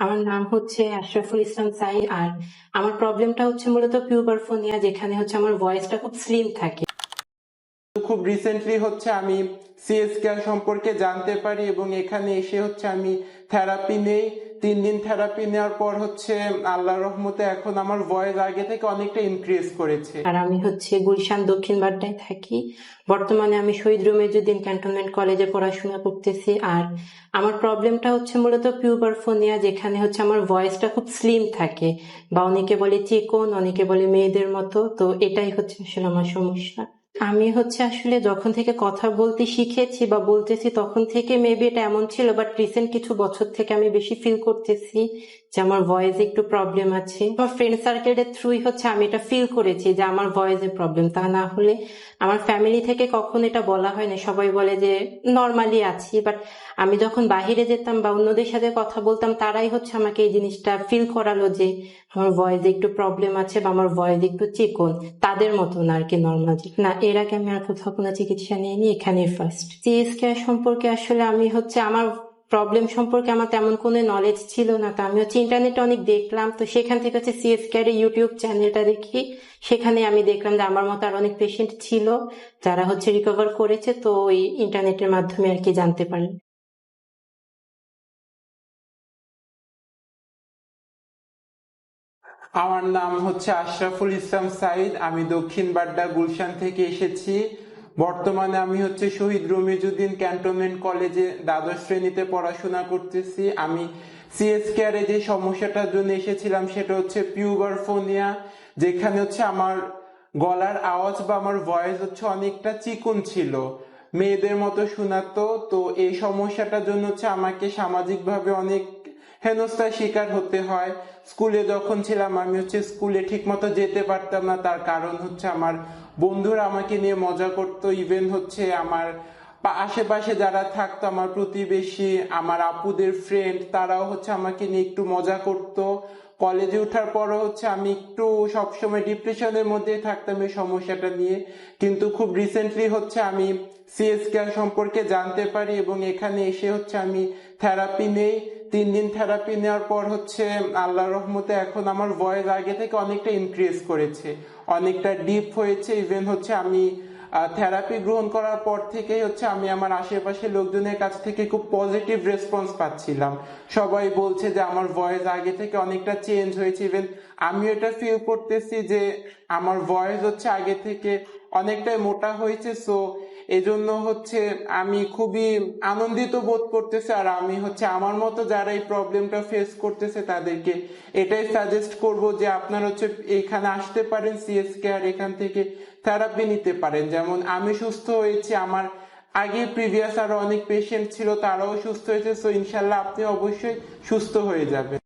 আমার নাম হচ্ছে আশরাফুল ইসলাম সাইদ আর আমার প্রবলেমটা হচ্ছে মূলত পিউবারফোনিয়া যেখানে হচ্ছে আমার ভয়েসটা খুব স্লিম থাকে। খুব রিসেন্টলি হচ্ছে আমি সিএস কেয়ার সম্পর্কে জানতে পারি এবং এখানে এসে হচ্ছে আমি থেরাপি নেই। তিন দিন থেরাপি নেওয়ার পর হচ্ছে আল্লাহ রহমতে এখন আমার ভয়েস আগে থেকে অনেকটা ইনক্রিজ করেছে। আর আমি হচ্ছে গুলশান দক্ষিণ বাড্ডায় থাকি। বর্তমানে আমি শহীদ রুমেজুদ্দিন ক্যান্টনমেন্ট কলেজে পড়াশোনা করতেছি আর আমার প্রবলেমটা হচ্ছে মূলত পিউবারফোনিয়া যেখানে হচ্ছে আমার ভয়েসটা খুব স্লিম থাকে। বা অনেকে বলে চিকন, অনেকে বলে মেয়েদের মতো। তো এটাই হচ্ছে আসলে আমার সমস্যা। আমি হচ্ছে আসলে যখন থেকে কথা বলতে শিখেছি বা বলতেছি তখন থেকে মেবি এটা এমন ছিল বাট রিসেন্ট কিছু বছর থেকে আমি বেশি ফিল করতেছি যে আমার ভয়েসে একটু প্রবলেম আছে। আমার ফ্রেন্ড সার্কেলের থ্রুই হচ্ছে আমি এটা ফিল করেছি যে আমার ভয়েসে প্রবলেম তা না হলে আমার ফ্যামিলি থেকে কখন এটা বলা হয় না। সবাই বলে যে নর্মালি আছি। বাট আমি যখন বাহিরে যেতাম বা অন্যদের সাথে কথা বলতাম, তারাই হচ্ছে আমাকে এই জিনিসটা ফিল করালো যে আমার ভয়েসে একটু প্রবলেম আছে বা আমার ভয়েস একটু চিকন। তাদের মতন আর কি নর্মাল না এর আগে আমি আর কোথাও কোনো চিকিৎসা নিইনি, এখানে ফার্স্ট সিএসকে সম্পর্কে আসলে আমি হচ্ছে আমার প্রবলেম সম্পর্কে আমার তেমন কোনো নলেজ ছিল না, তো আমি হচ্ছে ইন্টারনেটে অনেক দেখলাম, তো সেখান থেকে হচ্ছে সিএস কেয়ার ইউটিউব চ্যানেলটা দেখি, সেখানে আমি দেখলাম যে আমার মতো আর অনেক পেশেন্ট ছিল, যারা হচ্ছে রিকভার করেছে, তো ওই ইন্টারনেটের মাধ্যমে আর কি জানতে পারি আমার নাম হচ্ছে আশরাফুল ইসলাম সাইদ আমি দক্ষিণ বাড্ডা গুলশান থেকে এসেছি। বর্তমানে আমি হচ্ছে শহীদ রমিজুদ্দিন ক্যান্টনমেন্ট কলেজে দ্বাদশ শ্রেণীতে পড়াশোনা করতেছি। আমি সিএস কেয়ারে যে সমস্যাটার জন্য এসেছিলাম সেটা হচ্ছে পিউবারফোনিয়া যেখানে হচ্ছে আমার গলার আওয়াজ বা আমার ভয়েস হচ্ছে অনেকটা চিকন ছিল, মেয়েদের মতো শোনাতো। তো এই সমস্যাটার জন্য হচ্ছে আমাকে সামাজিকভাবে অনেক হেনস্থার শিকার হতে হয়। স্কুলে যখন ছিলাম, আমি হচ্ছে স্কুলে ঠিক মতো যেতে পারতাম না। তার কারণ হচ্ছে আমার বন্ধুরা আমাকে নিয়ে মজা করতো। ইভেন হচ্ছে আমার আশেপাশে যারা থাকতো, আমার প্রতিবেশী, আমার আপুদের ফ্রেন্ড তারাও হচ্ছে আমাকে নিয়ে একটু মজা করতো। কলেজে ওঠার পরও হচ্ছে আমি একটু সবসময় ডিপ্রেশনের মধ্যে থাকতাম এই সমস্যাটা নিয়ে। কিন্তু খুব রিসেন্টলি হচ্ছে আমি সিএস কেয়ার সম্পর্কে জানতে পারি এবং এখানে এসে হচ্ছে আমি থেরাপি নেই। তিন দিন থেরাপি নেওয়ার পর হচ্ছে আল্লাহ রহমতে এখন আমার ভয়েস আগে থেকে অনেকটা ইনক্রিজ করেছে। অনেকটা ডিপ হয়েছে। ইভেন হচ্ছে আমি থেরাপি গ্রহণ করার পর থেকেই হচ্ছে আমি আমার আশেপাশে লোকজনের কাছ থেকে খুব পজিটিভ রেসপন্স পাচ্ছিলাম। সবাই বলছে যে আমার ভয়েস আগে থেকে অনেকটা চেঞ্জ হয়েছে। ইভেন আমি এটা ফিল করতেছি যে আমার ভয়েস হচ্ছে আগে থেকে অনেকটাই মোটা হয়েছে। সো এজন্য হচ্ছে আমি খুবই আনন্দিত বোধ করতেছি, আর আমি হচ্ছে আমার মতো যারা এই প্রবলেমটা ফেস করতেছে তাদেরকে এটাই সাজেস্ট করব যে আপনারা হচ্ছে এখানে আসতে পারেন সিএস কেয়ার এখান থেকে থেরাপি নিতে পারেন। যেমন আমি সুস্থ হয়েছি, আমার আগে প্রিভিয়াস আরও অনেক পেশেন্ট ছিল, তারাও সুস্থ হয়েছে সো ইনশাল্লাহ আপনি অবশ্যই সুস্থ হয়ে যাবেন।